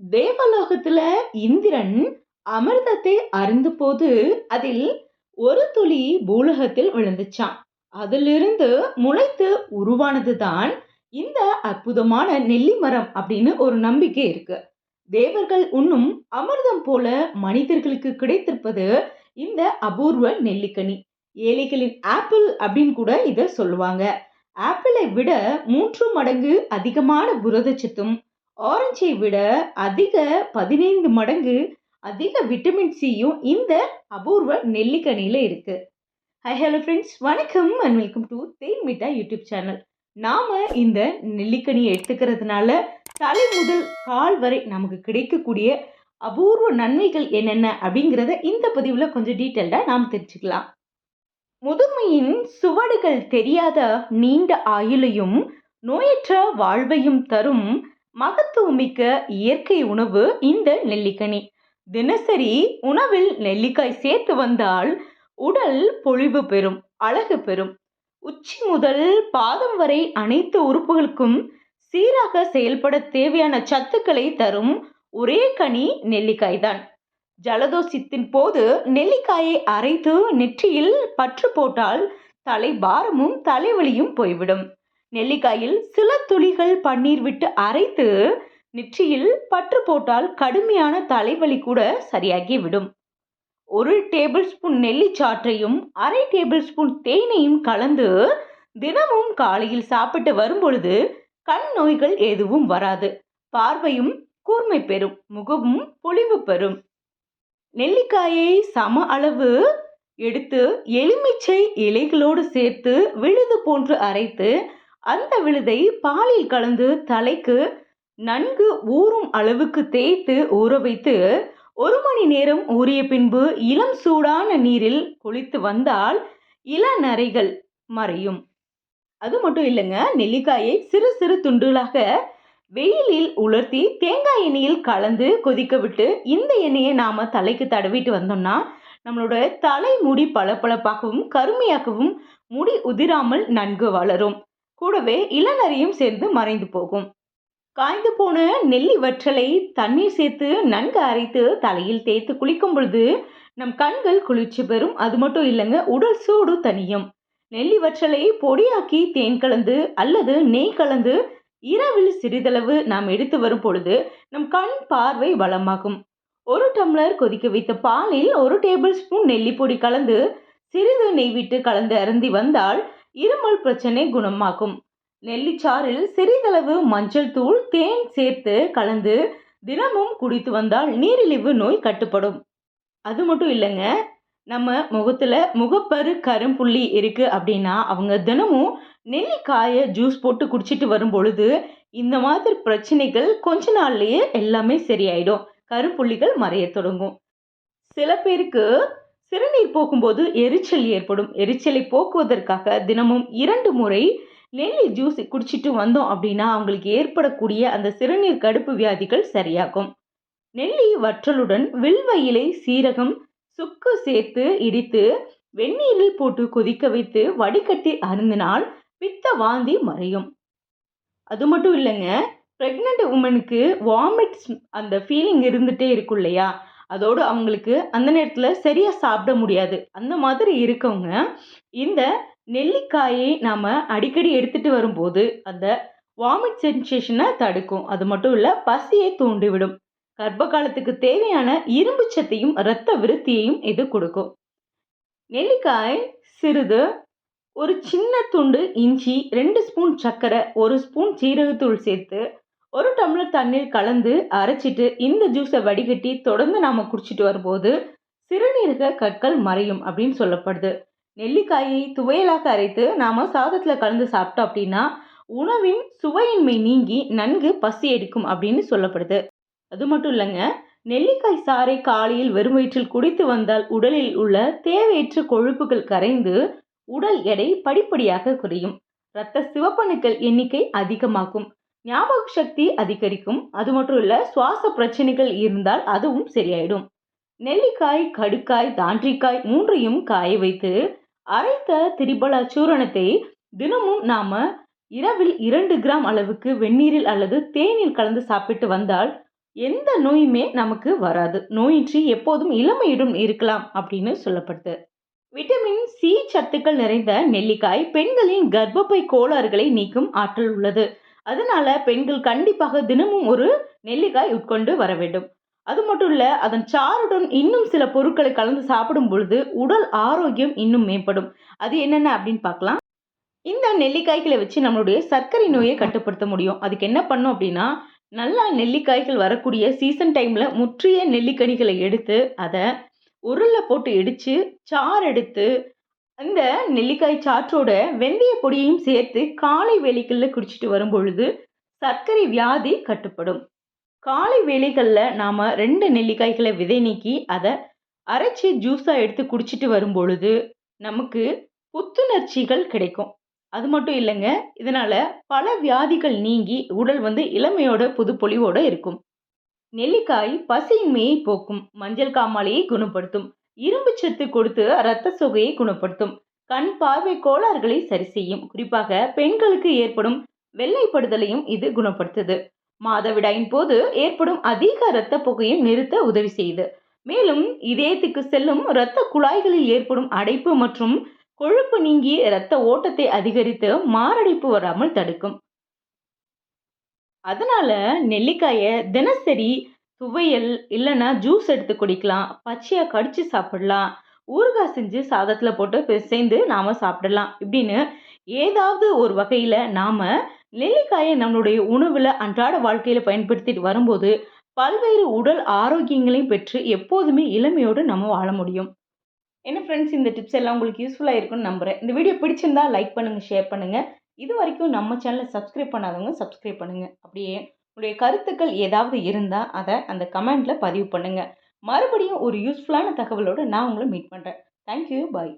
தேவலோகத்துல இந்திரன் அமிர்தத்தை அருந்தபோது அதில் ஒரு துளி பூலகத்தில் விழுந்துச்சான் அதிலிருந்து முளைத்து உருவானதுதான் இந்த அற்புதமான நெல்லி மரம் அப்படின்னு ஒரு நம்பிக்கை இருக்கு. தேவர்கள் உண்ணும் அமிர்தம் போல மனிதர்களுக்கு கிடைத்திருப்பது இந்த அபூர்வ நெல்லிக்கனி. ஏழைகளின் ஆப்பிள் அப்படின்னு கூட இதை சொல்லுவாங்க. ஆப்பிளை விட மூன்று மடங்கு அதிகமான புரதச்சத்தும் ஆரஞ்சை விட அதிக பதினைந்து மடங்கு அதிக விட்டமின் சியும் இந்த அபூர்வ நெல்லிக்கனியில் இருக்குது ஹை ஹலோ ஃப்ரெண்ட்ஸ் வணக்கம் and welcome to Then Mitta YouTube channel நாம் இந்த நெல்லிக்கனியை எடுத்துக்கிறதுனால தலை முதல் கால் வரை நமக்கு கிடைக்கக்கூடிய அபூர்வ நன்மைகள் என்னென்ன அப்படிங்கிறத இந்த பதிவில் கொஞ்சம் டீட்டெயில்டாக நாம் தெரிஞ்சுக்கலாம். முதுமையின் சுவடுகள் தெரியாத நீண்ட ஆயுளையும் நோயற்ற வாழ்வையும் தரும் மகத்துவமிக்க இயற்கை உணவு இந்த நெல்லிக்கனி. தினசரி உணவில் நெல்லிக்காய் சேர்த்து வந்தால் உடல் பொழிவு பெறும் அழகு பெறும். உச்சி முதல் பாதம் வரை அனைத்து உறுப்புகளுக்கும் சீராக செயல்பட தேவையான சத்துக்களை தரும் ஒரே கனி நெல்லிக்காய் தான் ஜலதோஷத்தின் போது நெல்லிக்காயை அரைத்து நெற்றியில் பற்று போட்டால் தலை பாரமும் தலைவலியும் போய்விடும். நெல்லிக்காயில் சில துளிகள் பன்னீர் விட்டு அரைத்து நெற்றியில் பற்று போட்டால் கடுமையான தலைவலி கூட சரியாகி விடும் ஒரு டேபிள் ஸ்பூன் நெல்லிச்சாற்றையும் அரை டேபிள் ஸ்பூன் தேனையும் கலந்து தினமும் காலையில் சாப்பிட்டு வரும்பொழுது கண் நோய்கள் எதுவும் வராது. பார்வையும் கூர்மை பெறும் முகமும் பொலிவு பெறும். நெல்லிக்காயை சம அளவு எடுத்து எலுமிச்சை இலைகளோடு சேர்த்து விழுது போன்று அரைத்து அந்த விழுதை பாலில் கலந்து தலைக்கு நன்கு ஊறும் அளவுக்கு தேய்த்து ஊற வைத்து ஒரு மணி நேரம் ஊறிய பின்பு இளம் சூடான நீரில் குளித்து வந்தால் இளநரைகள் மறையும். அது மட்டும் இல்லைங்க நெல்லிக்காயை சிறு சிறு துண்டுகளாக வெயிலில் உலர்த்தி தேங்காய் எண்ணெயில் கலந்து கொதிக்க விட்டு இந்த எண்ணெயை நாம் தலைக்கு தடவிட்டு வந்தோம்னா நம்மளோட தலைமுடி பளபளப்பாகவும் கருமையாகவும் முடி உதிராமல் நன்கு வளரும். கூடவே இளநரையும் சேர்ந்து மறைந்து போகும். காய்ந்து போன நெல்லி வற்றலை தண்ணீர் சேர்த்து நன்கு அரைத்து தலையில் தேய்த்து குளிக்கும் பொழுது நம் கண்கள் குளிர்ச்சி பெறும். அது மட்டும் இல்லைங்க உடல் சூடு தனியும் நெல்லி வற்றலை பொடியாக்கி தேன் கலந்து அல்லது நெய் கலந்து இரவில் சிறிதளவு நாம் எடுத்து வரும் பொழுது நம் கண் பார்வை வளமாகும். ஒரு டம்ளர் கொதிக்க வைத்த பாலில் ஒரு டேபிள் ஸ்பூன் நெல்லிப்பொடி கலந்து சிறிது நெய் விட்டு கலந்து அருந்தி வந்தால் இருமல் பிரச்சனை குணமாகும் நெல்லிச்சாறில் சிறிதளவு மஞ்சள் தூள் தேன் சேர்த்து கலந்து தினமும் குடித்து வந்தால் நீரிழிவு நோய் கட்டுப்படும். அது மட்டும் இல்லைங்க நம்ம முகத்தில் முகப்பரு கரும்புள்ளி இருக்குது அப்படின்னா அவங்க தினமும் நெல்லிக்காயை ஜூஸ் போட்டு குடிச்சிட்டு வரும் பொழுது இந்த மாதிரி பிரச்சனைகள் கொஞ்ச நாள்லேயே எல்லாமே சரியாயிடும். கரும்புள்ளிகள் மறைய தொடங்கும். சில பேருக்கு சிறுநீர் போக்கும்போது எரிச்சல் ஏற்படும். எரிச்சலை போக்குவதற்காக தினமும் இரண்டு முறை நெல்லி ஜூஸ் குடிச்சிட்டு வந்தோம் அப்படின்னா அவங்களுக்கு ஏற்படக்கூடிய அந்த சிறுநீர் கடுப்பு வியாதிகள் சரியாகும். நெல்லி வற்றலுடன் வில்வ இலை சீரகம் சுக்கு சேர்த்து இடித்து வெந்நீரில் போட்டு கொதிக்க வைத்து வடிகட்டி அருந்தினால் பித்த வாந்தி மறையும். அது மட்டும் இல்லைங்க ப்ரெக்னென்ட் உமனுக்கு வாமிட்ஸ் அந்த ஃபீலிங் இருந்துகிட்டே இருக்கும் இல்லையா? அதோடு அவங்களுக்கு அந்த நேரத்தில் சரியாக சாப்பிட முடியாது. அந்த மாதிரி இருக்கவங்க இந்த நெல்லிக்காயை நாம் அடிக்கடி எடுத்துகிட்டு வரும்போது அந்த வாமிட் சென்சேஷனை தடுக்கும். அது மட்டும் இல்லை பசியை தூண்டிவிடும். கர்ப்ப காலத்துக்கு தேவையான இரும்பு சத்தையும் இரத்த விருத்தியையும் இது கொடுக்கும். நெல்லிக்காய் சிறிது ஒரு சின்ன துண்டு இஞ்சி ரெண்டு ஸ்பூன் சர்க்கரை ஒரு ஸ்பூன் சீரகத்தூள் சேர்த்து ஒரு டம்ளர் தண்ணீர் கலந்து அரைச்சிட்டு இந்த ஜூஸை வடிகட்டி தொடர்ந்து நாம் குடிச்சிட்டு வரும்போது சிறுநீரக கற்கள் மறையும் அப்படின்னு சொல்லப்படுது. நெல்லிக்காயை துவையலாக அரைத்து நாம் சாதத்தில் கலந்து சாப்பிட்டோம் அப்படின்னா உணவின் சுவையின்மை நீங்கி நன்கு பசி எடுக்கும் அப்படின்னு சொல்லப்படுது. அது மட்டும் இல்லைங்க நெல்லிக்காய் சாறை காலையில் வெறும் வயிற்றில் குடித்து வந்தால் உடலில் உள்ள தேவையற்ற கொழுப்புகள் கரைந்து உடல் எடை படிப்படியாக குறையும். இரத்த சிவப்பணுக்கள் எண்ணிக்கை அதிகமாகும். ஞாபக சக்தி அதிகரிக்கும். அது மட்டும் இல்லை சுவாச பிரச்சனைகள் இருந்தால் அதுவும் சரியாயிடும். நெல்லிக்காய் கடுக்காய் தாண்டிக்காய் மூன்றையும் காய வைத்து அரைத்த திரிபல சூரணத்தை தினமும் நாம இரவில் இரண்டு கிராம் அளவுக்கு வெந்நீரில் அல்லது தேனில் கலந்து சாப்பிட்டு வந்தால் எந்த நோயுமே நமக்கு வராது. நோயின்றி எப்போதும் இளமையுடன் இருக்கலாம் அப்படின்னு சொல்லப்படுது. விட்டமின் சி சத்துக்கள் நிறைந்த நெல்லிக்காய் பெண்களின் கர்ப்பப்பை கோளாறுகளை நீக்கும் ஆற்றல் உள்ளது. அதனால பெண்கள் கண்டிப்பாக தினமும் ஒரு நெல்லிக்காய் உட்கொண்டு வர வேண்டும். அது மட்டும் இல்ல அதன் சாறுடன் இன்னும் சில பொருட்களை கலந்து சாப்பிடும் பொழுது உடல் ஆரோக்கியம் இன்னும் மேம்படும். அது என்னென்ன அப்படின்னு பார்க்கலாம். இந்த நெல்லிக்காய்களை வச்சு நம்மளுடைய சர்க்கரை நோயை கட்டுப்படுத்த முடியும். அதுக்கு என்ன பண்ணும் அப்படின்னா நல்லா நெல்லிக்காய்கள் வரக்கூடிய சீசன் டைம்ல முற்றிய நெல்லிக்கனிகளை எடுத்து அதை உருளை போட்டு இடித்து சாறு எடுத்து அந்த நெல்லிக்காய் சாற்றோட வெந்தய பொடியையும் சேர்த்து காலை வேலைகளில் குடிச்சிட்டு வரும் பொழுது சர்க்கரை வியாதி கட்டுப்படும். காலை வேலைகளில் நாம் ரெண்டு நெல்லிக்காய்களை விதை நீக்கி அதை அரைச்சி ஜூஸாக எடுத்து குடிச்சிட்டு வரும் பொழுது நமக்கு புத்துணர்ச்சிகள் கிடைக்கும். அது மட்டும் இல்லைங்க இதனால் பல வியாதிகள் நீங்கி உடல் வந்து இளமையோட புது பொலிவோடு இருக்கும். நெல்லிக்காய் பசியின்மையை போக்கும் மஞ்சள் காமாலையை குணப்படுத்தும். இரும்பு சத்து கொடுத்து இரத்த சோகையை குணப்படுத்தும். கண் பார்வை கோளாறுகளை சரி செய்யும். குறிப்பாக பெண்களுக்கு ஏற்படும் வெள்ளைப்படுதலையும் இது குணப்படுத்துது. மாதவிடாயின் போது ஏற்படும் அதிக இரத்த புகையும் நிறுத்த உதவி செய்யுது. மேலும் இதயத்துக்கு செல்லும் இரத்த குழாய்களில் ஏற்படும் அடைப்பு மற்றும் கொழுப்பு நீங்கி இரத்த ஓட்டத்தை அதிகரித்து மாரடைப்பு வராமல் தடுக்கும். அதனால நெல்லிக்காயை தினசரி துவையல் இல்லைன்னா ஜூஸ் எடுத்து குடிக்கலாம். பச்சையாக கடிச்சு சாப்பிடலாம். ஊறுகாய் செஞ்சு சாதத்தில் போட்டு பிசைந்து நாம் சாப்பிடலாம். இப்படின்னு ஏதாவது ஒரு வகையில் நாம் நெல்லிக்காயை நம்மளுடைய உணவில் அன்றாட வாழ்க்கையில் பயன்படுத்திட்டு வரும்போது பல்வேறு உடல் ஆரோக்கியங்களையும் பெற்று எப்போதுமே இளமையோடு நம்ம வாழ முடியும். என்ன ஃப்ரெண்ட்ஸ் இந்த டிப்ஸ் எல்லாம் உங்களுக்கு யூஸ்ஃபுல்லாக இருக்கும்னு நம்புகிறேன் இந்த வீடியோ பிடிச்சிருந்தா லைக் பண்ணுங்கள் ஷேர் பண்ணுங்கள் இது வரைக்கும் நம்ம சேனலை சப்ஸ்கிரைப் பண்ணாதவங்க சப்ஸ்கிரைப் பண்ணுங்கள் அப்படியே உங்களுடைய கருத்துக்கள் ஏதாவது இருந்தால் அதை அந்த கமெண்ட்டில் பதிவு பண்ணுங்கள் மறுபடியும் ஒரு யூஸ்ஃபுல்லான தகவலோடு நான் உங்களை மீட் பண்ணுறேன் தேங்க்யூ பாய்